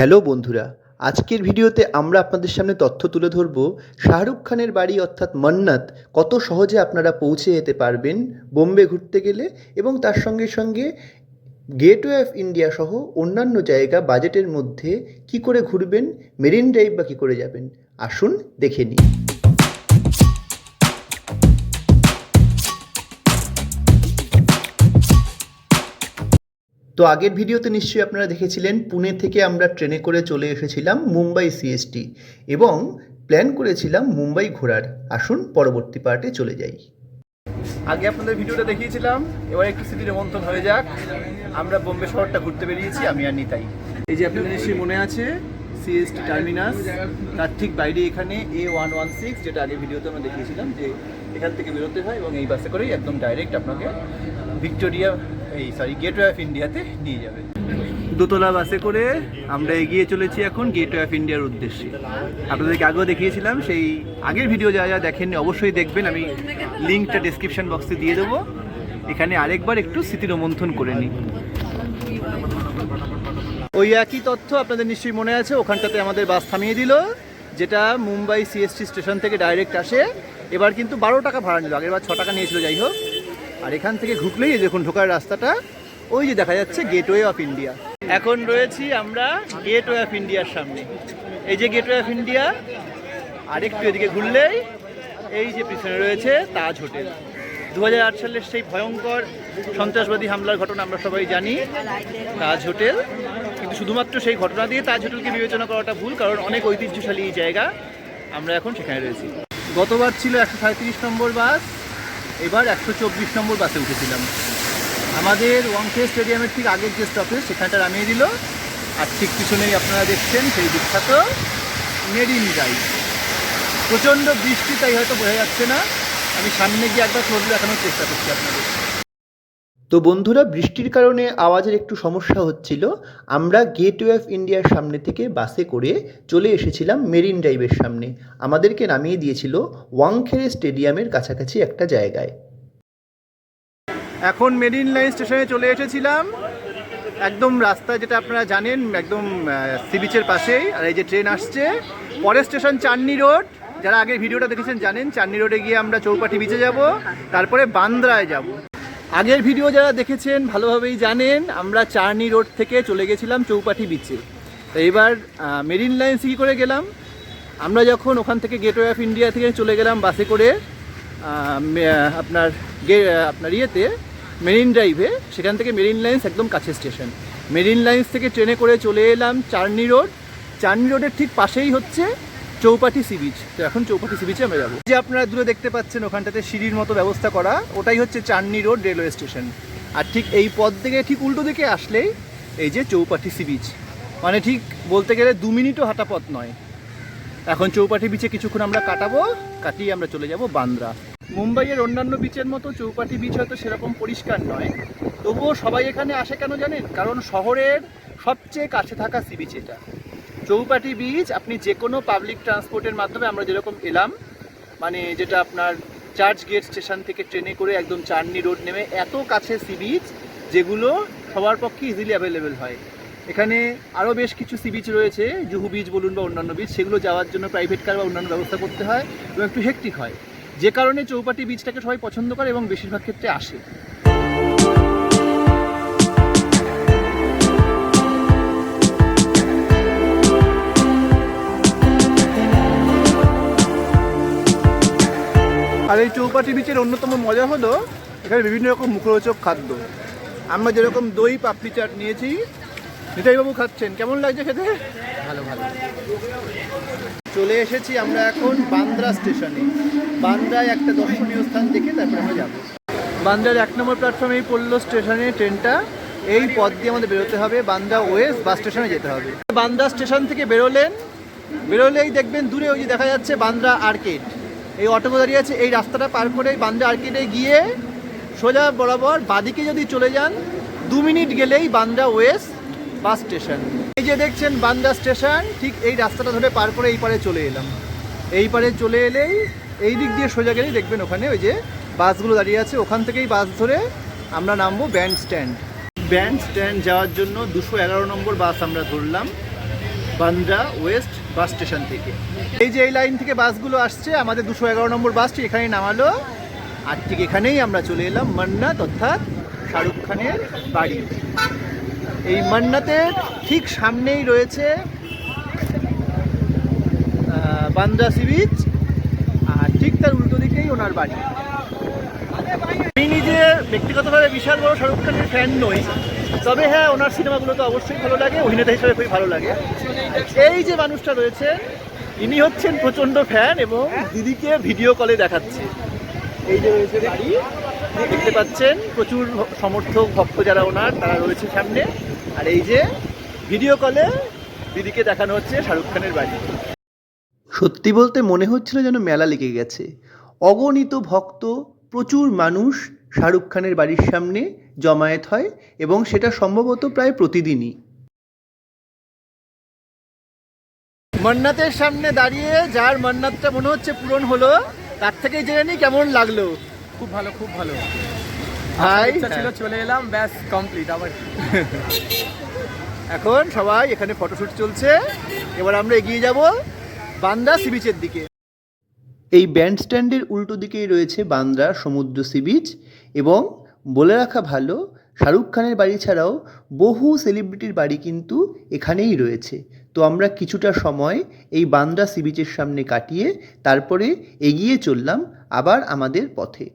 Hello বন্ধুরা, আজকের ভিডিওতে আমরা আপনাদের সামনে তথ্য তুলে ধরব শাহরুখ খানের বাড়ি অর্থাৎ মন্নাত কত সহজে আপনারা পৌঁছে যেতে পারবেন বোম্বে ঘুরতে গেলে এবং তার সঙ্গে সঙ্গে গেটওয়ে অফ ইন্ডিয়া সহ অন্যান্য জায়গা বাজেটের মধ্যে কি করে ঘুরবেন, মেরিন ড্রাইভ বা কী করে যাবেন, আসুন দেখে নিই। তো আগের ভিডিওতে নিশ্চয়ই আপনারা দেখেছিলেন পুনে থেকে আমরা ট্রেনে করে চলে এসেছিলাম মুম্বাই সিএসটি এবং প্ল্যান করেছিলাম মুম্বাই ঘোরার। আসুন পরবর্তী পার্টে চলে যাই। আগে আপনাদের ভিডিওটা দেখিয়েছিলাম এবার একটু স্মৃতির মন্থন হয়ে যাক। আমরা বোম্বে শহরটা ঘুরতে বেরিয়েছি আমি আর নিতাই। এই যে আপনাদের নিশ্চয়ই মনে আছে সিএসটি টার্মিনাস তার ঠিক বাইরে এখানে এ ওয়ান ওয়ান সিক্স যেটা আগে ভিডিওতে আমরা দেখিয়েছিলাম যে এখান থেকে বেরোতে হয় এবং এই বাসে করেই একদম ডাইরেক্ট আপনাকে ভিক্টোরিয়া এই সরি গেটওয়ে অফ ইন্ডিয়াতে নিয়ে যাবে। দোতলা বাসে করে আমরা এগিয়ে চলেছি এখন গেটওয়ে অফ ইন্ডিয়ার উদ্দেশ্যে। আপনাদেরকে আগেও দেখিয়েছিলাম, সেই আগের ভিডিও যা যা দেখেননি অবশ্যই দেখবেন, আমি লিঙ্কটা ডিসক্রিপশন বক্সে দিয়ে দেবো। এখানে আরেকবার একটু স্মৃতিরোমন্থন করে নিই ওই একই তথ্য আপনাদের নিশ্চয়ই মনে আছে, ওখানটাতে আমাদের বাস থামিয়ে দিল, যেটা মুম্বাই সিএসটি স্টেশন থেকে ডাইরেক্ট আসে। এবার কিন্তু বারো টাকা ভাড়া নিল আগের বার ছ টাকা নিয়েছিল, যাই হোক। আর এখান থেকে ঢুকলেই এই দেখুন ঢোকার রাস্তাটা। ওই যে দেখা যাচ্ছে গেটওয়ে অফ ইন্ডিয়া এখন রয়েছি আমরা গেটওয়ে অফ ইন্ডিয়ার সামনে। এই যে গেটওয়ে অফ ইন্ডিয়া আরেকটু এদিকে ঘুরলেই এই যে পিছনে রয়েছে তাজ হোটেল। দু হাজার আট সালের সেই ভয়ঙ্কর সন্ত্রাসবাদী হামলার ঘটনা আমরা সবাই জানি, তাজ হোটেল। কিন্তু শুধুমাত্র সেই ঘটনা দিয়ে তাজ হোটেলকে বিবেচনা করাটা ভুল, কারণ অনেক ঐতিহ্যশালী এই জায়গা। আমরা এখন সেখানে রয়েছি। গতবার ছিল একশো নম্বর বাস এবার একশো চব্বিশ নম্বর বাসে উঠেছিলাম। আমাদের ওয়াংখে স্টেডিয়ামের ঠিক আগের যে স্টপেজ সেখানটা নামিয়ে দিল। আর ঠিক পিছনেই আপনারা দেখছেন সেই বিখ্যাত মেরিন ড্রাইভ। প্রচণ্ড বৃষ্টি, তাই হয়তো বোঝা যাচ্ছে না। আমি সামনে গিয়ে একবার ক্লোজ দেখানোর চেষ্টা করছি আপনাদের। তো বন্ধুরা, বৃষ্টির কারণে আওয়াজের একটু সমস্যা হচ্ছিল। আমরা গেটওয়ে অফ ইন্ডিয়ার সামনে থেকে বাসে করে চলে এসেছিলাম মেরিন ড্রাইভের সামনে। আমাদেরকে নামিয়ে দিয়েছিল ওয়াংখেড়ে স্টেডিয়ামের কাছাকাছি একটা জায়গায়। এখন মেরিন লাইন স্টেশনে চলে এসেছিলাম। একদম রাস্তা যেটা আপনারা জানেন, একদম সি বিচের পাশেই। আর এই যে ট্রেন আসছে, পরের স্টেশন চাঁদনি রোড যারা আগে ভিডিওটা দেখেছেন জানেন চাঁদনি রোডে গিয়ে আমরা চৌপাটি বিচে যাব, তারপরে বান্দ্রায় যাব। আগের ভিডিও যারা দেখেছেন ভালোভাবেই জানেন, আমরা চার্নি রোড থেকে চলে গেছিলাম চৌপাটি বিচে তো এবার মেরিন লাইন কী করে গেলাম। আমরা যখন ওখান থেকে গেটওয়ে অফ ইন্ডিয়া থেকে চলে গেলাম বাসে করে আপনার গে আপনার ইয়েতে, মেরিন ড্রাইভে সেখান থেকে মেরিন লাইন্স একদম কাছে স্টেশন মেরিন লাইন্স থেকে ট্রেনে করে চলে এলাম চার্নি রোড। চার্নি রোডের ঠিক পাশেই হচ্ছে চৌপাটি সি বিচ তো এখন চৌপাটি সি বিচে আমরা যাব। যে আপনারা দূরে দেখতে পাচ্ছেন, ওখানটাতে সিঁড়ির মতো ব্যবস্থা করা, ওটাই হচ্ছে চার্নি রোড রেলওয়ে স্টেশন আর ঠিক এই পথ থেকে ঠিক উল্টো দিকে আসলেই এই যে চৌপাটি সি বিচ মানে ঠিক বলতে গেলে দু মিনিটও হাঁটা পথ নয়। এখন চৌপাটি বিচে কিছুক্ষণ আমরা কাটাবো, কাটিয়ে আমরা চলে যাব বান্দ্রা। মুম্বাইয়ের অন্যান্য বিচের মতো চৌপাটি বিচ হয়তো সেরকম পরিষ্কার নয়। তবুও সবাই এখানে আসে কেন জানেন? কারণ শহরের সবচেয়ে কাছে থাকা সি বিচ এটা। চৌপাটি বিচ আপনি যে কোনো পাবলিক ট্রান্সপোর্টের মাধ্যমে আমরা যেরকম এলাম মানে যেটা আপনার চার্চ গেট স্টেশন থেকে ট্রেনে করে একদম চার্নি রোড নেমে এত কাছে সি বিচ যেগুলো সবার পক্ষে ইজিলি অ্যাভেলেবেল হয়। এখানে আরও বেশ কিছু সি বিচ রয়েছে, জুহু বিচ বলুন বা অন্যান্য বিচ সেগুলো যাওয়ার জন্য প্রাইভেট কার বা অন্যান্য ব্যবস্থা করতে হয় এবং একটু হেক্টিক হয়। যে কারণে চৌপাটি বিচটাকে সবাই পছন্দ করে এবং বেশিরভাগ ক্ষেত্রে আসে। আর এই চৌপাটি বিচের অন্যতম মজা হলো এখানে বিভিন্ন রকম মুখরোচক খাদ্য। আমরা যেরকম দই পাপড়ি চাট নিয়েছি নিতাইবাবু খাচ্ছেন। কেমন লাগছে খেতে? ভালো ভালো। চলে এসেছি আমরা এখন বান্দ্রা স্টেশনে। বান্দ্রায় একটা দর্শনীয় স্থান দেখে তারপরে আমরা যাব। বান্দ্রার এক নম্বর প্ল্যাটফর্মেই পড়ল স্টেশনে ট্রেনটা। এই পথ দিয়ে আমাদের বেরোতে হবে বান্দ্রা ওয়েস্ট বাস স্টেশনে যেতে হবে। বান্দ্রা স্টেশন থেকে বেরোলেন। বেরোলেই দেখবেন দূরে ওই যে দেখা যাচ্ছে বান্দ্রা আর্কেড। এই অটো দাঁড়িয়ে আছে, এই রাস্তাটা পার করে বান্দ্রা আর্কেডে গিয়ে সোজা বরাবর বাদিকে যদি চলে যান, দু মিনিট গেলেই বান্দ্রা ওয়েস্ট বাস স্টেশন। এই যে দেখছেন বান্দ্রা স্টেশন, ঠিক এই রাস্তাটা ধরে পার করে এই পারে চলে এলাম। এই পারে চলে এলেই এই দিক দিয়ে সোজা গেলেই দেখবেন ওখানে ওই যে বাসগুলো দাঁড়িয়ে আছে, ওখান থেকেই বাস ধরে আমরা নামবো ব্যান্ড স্ট্যান্ড। ব্যান্ড স্ট্যান্ড যাওয়ার জন্য দুশো এগারো নম্বর বাস আমরা ধরলাম। বান্দ্রা ওয়েস্ট বাস স্টেশন থেকে। এই যে এই লাইন থেকে বাসগুলো আসছে, আমাদের দুশো এগারো নম্বর বাসটি এখানে নামালো। আর ঠিক এখানেই আমরা চলে এলাম মান্নাত, অর্থাৎ শাহরুখ খানের বাড়ি। এই মান্নাতের ঠিক সামনেই রয়েছে বান্দ্রা সি বিচ, আর ঠিক তার উল্টো দিকেই ওনার বাড়ি। আমি নিজে ব্যক্তিগতভাবে বিশাল বড় শাহরুখ খানের ফ্যান নই। তবে হ্যাঁ ওনার সিনেমাগুলো তো অবশ্যই ভালো লাগে, অভিনেতা হিসেবে খুবই ভালো লাগে। এই যে মানুষটা রয়েছে ইনি হচ্ছেন প্রচণ্ড ফ্যান এবং দিদিকে ভিডিও কলে দেখাচ্ছে। এই যে রয়েছে বাড়ি, দেখতে পাচ্ছেন প্রচুর সমর্থক, ভক্ত যারা ওনার, তারা রয়েছে সামনে। আর এই যে ভিডিও কলে দিদিকে দেখানো হচ্ছে শাহরুখ খানের বাড়ি। সত্যি বলতে মনে হচ্ছিল যেন মেলা লেগে গেছে। অগণিত ভক্ত, প্রচুর মানুষ শাহরুখ খানের বাড়ির সামনে জমায়েত হয় এবং সেটা সম্ভবত প্রায় প্রতিদিনই। মান্নাতের সামনে দাঁড়িয়ে যার মান্নাতটা মনে হচ্ছে পূরণ হলো তার থেকেই জেনে নি কেমন লাগল। খুব ভালো খুব ভালো। ভাই ছিল চলে এলাম ব্যাস কমপ্লিট আবার। এখন সবাই এখানে ফটোশুট চলছে। এবার আমরা এগিয়ে যাব বান্দা সি বিচের দিকে। এই ব্যান্ড স্ট্যান্ডের উল্টো দিকেই রয়েছে বান্দ্রা সমুদ্র সি বিচ এবং বলে রাখা ভালো শাহরুখ খানের বাড়ি ছাড়াও বহু সেলিব্রিটির বাড়ি কিন্তু এখানেই রয়েছে। তো আমরা কিছুটা সময় এই বান্দ্রা সি বিচের সামনে কাটিয়ে তারপরে এগিয়ে চললাম আবার আমাদের পথে।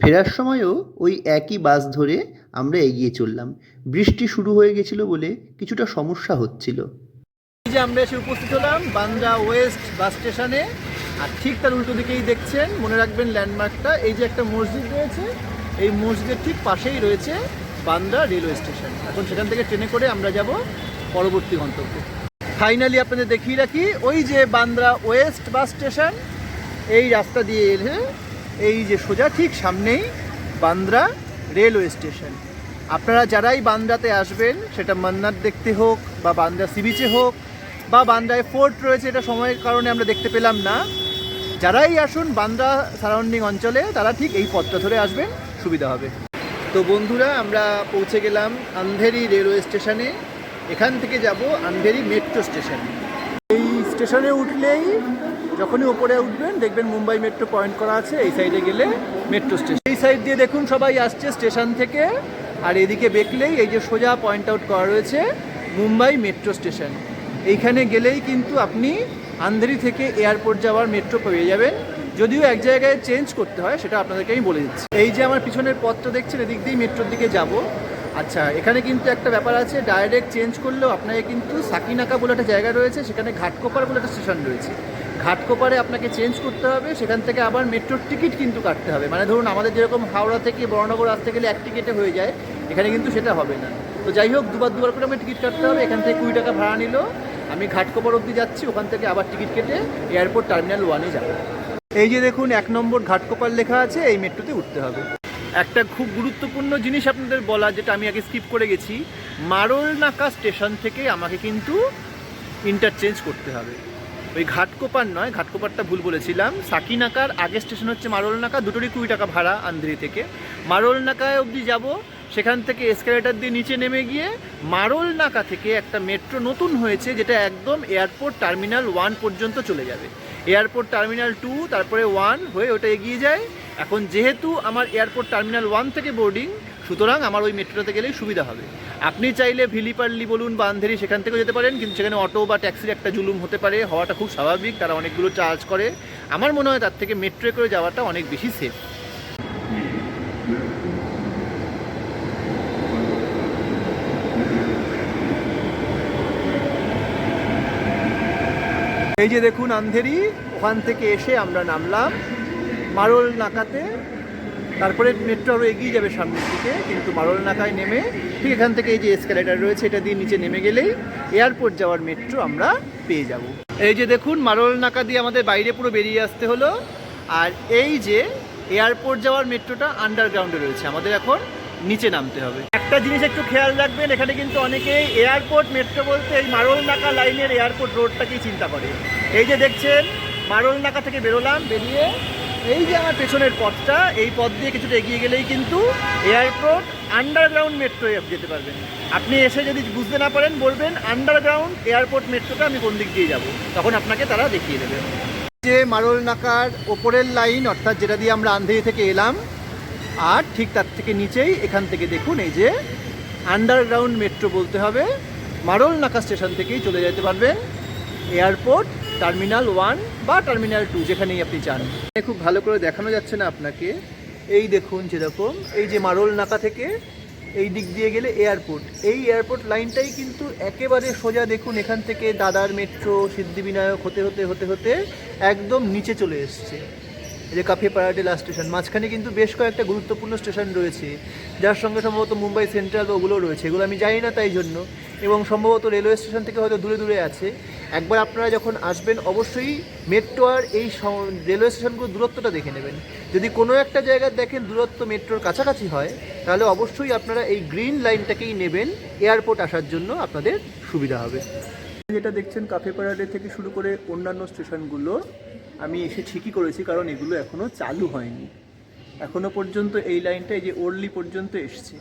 ফেরার সময়ও ওই একই বাস ধরে আমরা এগিয়ে চললাম। বৃষ্টি শুরু হয়ে গেছিল বলে কিছুটা সমস্যা হচ্ছিল। যে আমরা এসে উপস্থিত হলাম বান্দ্রা ওয়েস্ট বাস স্টেশনে। আর ঠিক তার উল্টো দিকেই দেখছেন, মনে রাখবেন ল্যান্ডমার্কটা, এই যে একটা মসজিদ রয়েছে, এই মসজিদের ঠিক পাশেই রয়েছে বান্দ্রা রেলওয়ে স্টেশন। এখন সেখান থেকে ট্রেনে করে আমরা যাব পরবর্তী গন্তব্যে। ফাইনালি আপনাদের দেখিয়ে রাখি, ওই যে বান্দ্রা ওয়েস্ট বাস স্টেশন, এই রাস্তা দিয়ে এলে এই যে সোজা ঠিক সামনেই বান্দ্রা রেলওয়ে স্টেশন। আপনারা যারাই বান্দ্রাতে আসবেন, সেটা মান্নার দেখতে হোক, বা বান্দ্রা সি বিচে হোক, বা বান্দ্রায় ফোর্ট রয়েছে, এটা সময়ের কারণে আমরা দেখতে পেলাম না। যারাই আসুন বান্দ্রা সারাউন্ডিং অঞ্চলে, তারা ঠিক এই পথটা ধরে আসবেন, সুবিধা হবে। তো বন্ধুরা, আমরা পৌঁছে গেলাম আন্ধেরি রেলওয়ে স্টেশনে। এখান থেকে যাব আন্ধেরি মেট্রো স্টেশন। এই স্টেশনে উঠলেই যখনই উপরে উঠবেন, দেখবেন মুম্বাই মেট্রো পয়েন্ট করা আছে, এই সাইডে গেলে মেট্রো স্টেশন। এই সাইড দিয়ে দেখুন সবাই আসছে স্টেশন থেকে। আর এদিকে দেখলেই এই যে সোজা পয়েন্ট আউট করা রয়েছে মুম্বাই মেট্রো স্টেশন। এইখানে গেলেই কিন্তু আপনি আন্ধেরি থেকে এয়ারপোর্ট যাওয়ার মেট্রো পেয়ে যাবেন। যদিও এক জায়গায় চেঞ্জ করতে হয়, সেটা আপনাদেরকে আমি বলে দিচ্ছি। এই যে আমার পিছনের পথটা দেখছেন, এদিক দিয়েই মেট্রোর দিকে যাব। আচ্ছা এখানে কিন্তু একটা ব্যাপার আছে ডাইরেক্ট চেঞ্জ করলেও আপনাকে কিন্তু সাকিনাকা বলে একটা জায়গা রয়েছে, সেখানে ঘাটকোপার বলে একটা স্টেশন রয়েছে। ঘাটকোপারে আপনাকে চেঞ্জ করতে হবে, সেখান থেকে আবার মেট্রোর টিকিট কিন্তু কাটতে হবে। মানে ধরুন, আমাদের যেরকম হাওড়া থেকে বড়নগর আসতে গেলে এক টিকিটে হয়ে যায়, এখানে কিন্তু সেটা হবে না। তো যাই হোক, দুবার দুবার করে আমাকে টিকিট কাটতে হবে, এখান থেকে কুড়ি টাকা ভাড়া নিল। আমি ঘাটকোপার অবধি যাচ্ছি, ওখান থেকে আবার টিকিট কেটে এয়ারপোর্ট টার্মিনাল ওয়ানে যাব। এই যে দেখুন, এক নম্বর ঘাটকোপাল লেখা আছে, এই মেট্রোতে উঠতে হবে। একটা খুব গুরুত্বপূর্ণ জিনিস আপনাদের বলা, যেটা আমি আগে স্কিপ করে গেছি, মারোলনাকা স্টেশন থেকে আমাকে কিন্তু ইন্টারচেঞ্জ করতে হবে। ওই ঘাটকোপার নয় ঘাটকোপারটা ভুল বলেছিলাম। সাকিনাকার আগের স্টেশন হচ্ছে মারোলনাকা, দুটোরই কুড়ি টাকা ভাড়া আন্ধ্রি থেকে। মারোলনাকায় অবধি যাব, সেখান থেকে এসকালেটার দিয়ে নিচে নেমে গিয়ে মারোলনাকা থেকে একটা মেট্রো নতুন হয়েছে, যেটা একদম এয়ারপোর্ট টার্মিনাল ওয়ান পর্যন্ত চলে যাবে। এয়ারপোর্ট টার্মিনাল টু, তারপরে ওয়ান হয়ে ওটা এগিয়ে যায়। এখন যেহেতু আমার এয়ারপোর্ট টার্মিনাল ওয়ান থেকে বোর্ডিং, সুতরাং আমার ওই মেট্রোতে গেলেই সুবিধা হবে। আপনি চাইলে ভিলিপাল্লি বলুন বান্ধেরি সেখান থেকেও যেতে পারেন, কিন্তু সেখানে অটো বা ট্যাক্সির একটা জুলুম হতে পারে, হওয়াটা খুব স্বাভাবিক, তারা অনেকগুলো চার্জ করে। আমার মনে হয় তার থেকে মেট্রো করে যাওয়াটা অনেক বেশি সেফ এই যে দেখুন আন্ধেরি, ওখান থেকে এসে আমরা নামলাম। মারল নাকাতে, তারপরে মেট্রো আরও এগিয়ে যাবে সামনের দিকে, কিন্তু মারল নাকায় নেমে, ঠিক এখান থেকে এই যে এসকালেটার রয়েছে, এটা দিয়ে নিচে নেমে গেলেই এয়ারপোর্ট যাওয়ার মেট্রো আমরা পেয়ে যাব। এই যে দেখুন, মারল নাকা দিয়ে আমাদের বাইরে পুরো বেরিয়ে আসতে হলো। আর এই যে এয়ারপোর্ট যাওয়ার মেট্রোটা আন্ডারগ্রাউন্ডে রয়েছে। আমাদের এখন নিচে নামতে হবে। একটা জিনিস একটু খেয়াল রাখবেন, এখানে কিন্তু অনেকেই এয়ারপোর্ট, মেট্রো বলতে এই মারোল নাকা লাইনের এয়ারপোর্ট রোডটাকেই চিন্তা করে। এই যে দেখছেন মারোল নাকা থেকে বেরোলাম, বেরিয়ে এই যে আমার পেছনের পথটা, এই পথ দিয়ে কিছুটা এগিয়ে গেলেই কিন্তু এয়ারপোর্ট আন্ডারগ্রাউন্ড মেট্রো যেতে পারবেন। আপনি এসে যদি বুঝতে না পারেন, বলবেন আন্ডারগ্রাউন্ড এয়ারপোর্ট মেট্রোটা আমি কোন দিক দিয়ে যাব। তখন আপনাকে তারা দেখিয়ে দেবে। যে মারল নাকার ওপরের লাইন, অর্থাৎ যেটা দিয়ে আমরা আন্ধেরি থেকে এলাম আর ঠিক তার থেকে নিচেই এখান থেকে দেখুন এই যে আন্ডারগ্রাউন্ড মেট্রো বলতে হবে। মারল নাকা স্টেশন থেকেই চলে যেতে পারবেন এয়ারপোর্ট টার্মিনাল ওয়ান বা টার্মিনাল টু যেখানেই আপনি চান। খুব ভালো করে দেখানো যাচ্ছে না আপনাকে। এই দেখুন যেরকম, এই যে মারল নাকা থেকে এই দিক দিয়ে গেলে এয়ারপোর্ট এই এয়ারপোর্ট লাইনটাই কিন্তু একেবারে সোজা দেখুন, এখান থেকে দাদার মেট্রো সিদ্ধিবিনায়ক, হতে হতে হতে হতে একদম নিচে চলে এসছে। যে কাফে লাস্ট স্টেশন মাঝখানে কিন্তু বেশ কয়েকটা গুরুত্বপূর্ণ স্টেশন রয়েছে। যার সঙ্গে সম্ভবত মুম্বাই সেন্ট্রাল ওগুলো রয়েছে, এগুলো আমি জানি না তাই জন্য। এবং সম্ভবত রেলওয়ে স্টেশন থেকে হয়তো দূরে দূরে আছে। একবার আপনারা যখন আসবেন, অবশ্যই মেট্রো আর এই রেলওয়ে স্টেশনগুলোর দূরত্বটা দেখে নেবেন। যদি কোনো একটা জায়গায় দেখেন দূরত্ব মেট্রোর কাছাকাছি হয়, তাহলে অবশ্যই আপনারা এই গ্রিন লাইনটাকেই নেবেন এয়ারপোর্ট আসার জন্য আপনাদের সুবিধা হবে। যেটা দেখছেন কাফে প্যারাডে থেকে শুরু করে অন্যান্য স্টেশনগুলো। আমি এসে ঠিকই করেছি, কারণ এগুলো এখনও চালু হয়নি। এখনও পর্যন্ত এই লাইনটা এই যে ওরলি পর্যন্ত এসছে।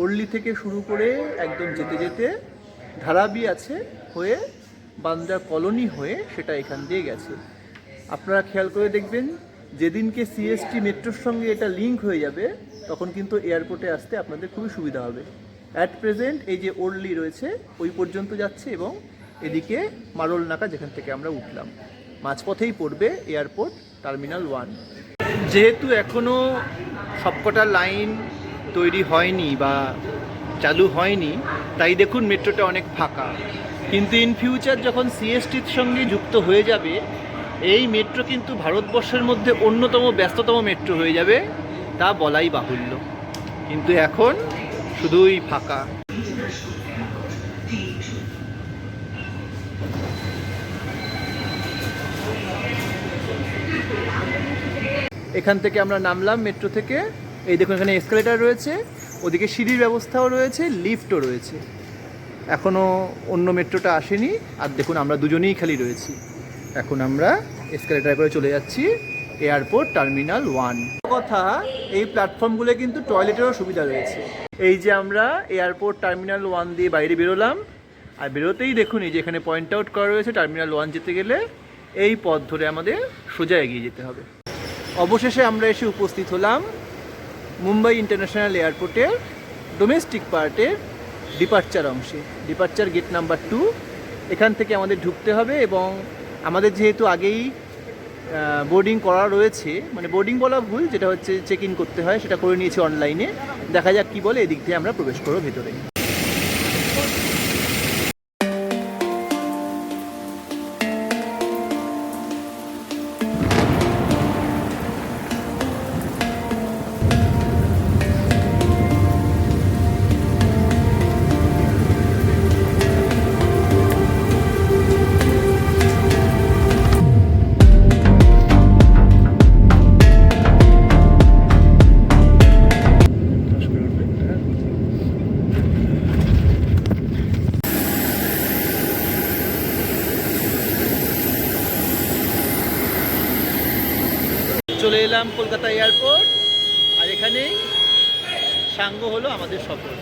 ওরলি থেকে শুরু করে একদম যেতে যেতে ধারাবি আছে হয়ে বান্দ্রা কলোনি হয়ে সেটা এখান দিয়ে গেছে। আপনারা খেয়াল করে দেখবেন, যেদিনকে সিএসটি মেট্রোর সঙ্গে এটা লিঙ্ক হয়ে যাবে, তখন কিন্তু এয়ারপোর্টে আসতে আপনাদের খুবই সুবিধা হবে। অ্যাট প্রেজেন্ট এই যে ওরলি রয়েছে, ওই পর্যন্ত যাচ্ছে এবং এদিকে মারল নাকা যেখান থেকে আমরা উঠলাম। মাঝপথেই পড়বে এয়ারপোর্ট টার্মিনাল ওয়ান। যেহেতু এখনও সবকটা লাইন তৈরি হয়নি বা চালু হয়নি, তাই দেখুন মেট্রোটা অনেক ফাঁকা। কিন্তু ইন ফিউচার যখন সিএসটির সঙ্গে যুক্ত হয়ে যাবে, এই মেট্রো কিন্তু ভারতবর্ষের মধ্যে অন্যতম ব্যস্ততম মেট্রো হয়ে যাবে, তা বলাই বাহুল্য। কিন্তু এখন শুধুই ফাঁকা। এখান থেকে আমরা নামলাম মেট্রো থেকে। এই দেখুন, এখানে এসকালেটার রয়েছে। ওদিকে সিঁড়ির ব্যবস্থাও রয়েছে লিফটও রয়েছে। এখনও অন্য মেট্রোটা আসেনি। আর দেখুন, আমরা দুজনেই খালি রয়েছি। এখন আমরা এসকালেটার করে চলে যাচ্ছি এয়ারপোর্ট টার্মিনাল ওয়ান কথা, এই প্ল্যাটফর্মগুলো কিন্তু টয়লেটেরও সুবিধা রয়েছে। এই যে আমরা এয়ারপোর্ট টার্মিনাল ওয়ান দিয়ে বাইরে বেরোলাম আর বেরোতেই দেখুন এই যে এখানে পয়েন্ট আউট করা রয়েছে টার্মিনাল ওয়ান যেতে গেলে এই পথ ধরে আমাদের সোজা এগিয়ে যেতে হবে। অবশেষে আমরা এসে উপস্থিত হলাম মুম্বাই ইন্টারন্যাশনাল এয়ারপোর্টের ডোমেস্টিক পার্টের ডিপার্চার অংশে। ডিপার্চার গেট নাম্বার টু এখান থেকে আমাদের ঢুকতে হবে এবং আমাদের যেহেতু আগেই বোর্ডিং করা রয়েছে মানে বোর্ডিং বলা ভুল, যেটা হচ্ছে চেক ইন করতে হয়, সেটা করে নিয়েছি অনলাইনে দেখা যাক কি বলে, এদিক দিয়ে আমরা প্রবেশ করব ভেতরে। চলে এলাম কলকাতা এয়ারপোর্ট আর এখানেই সাঙ্গ হলো আমাদের সফর।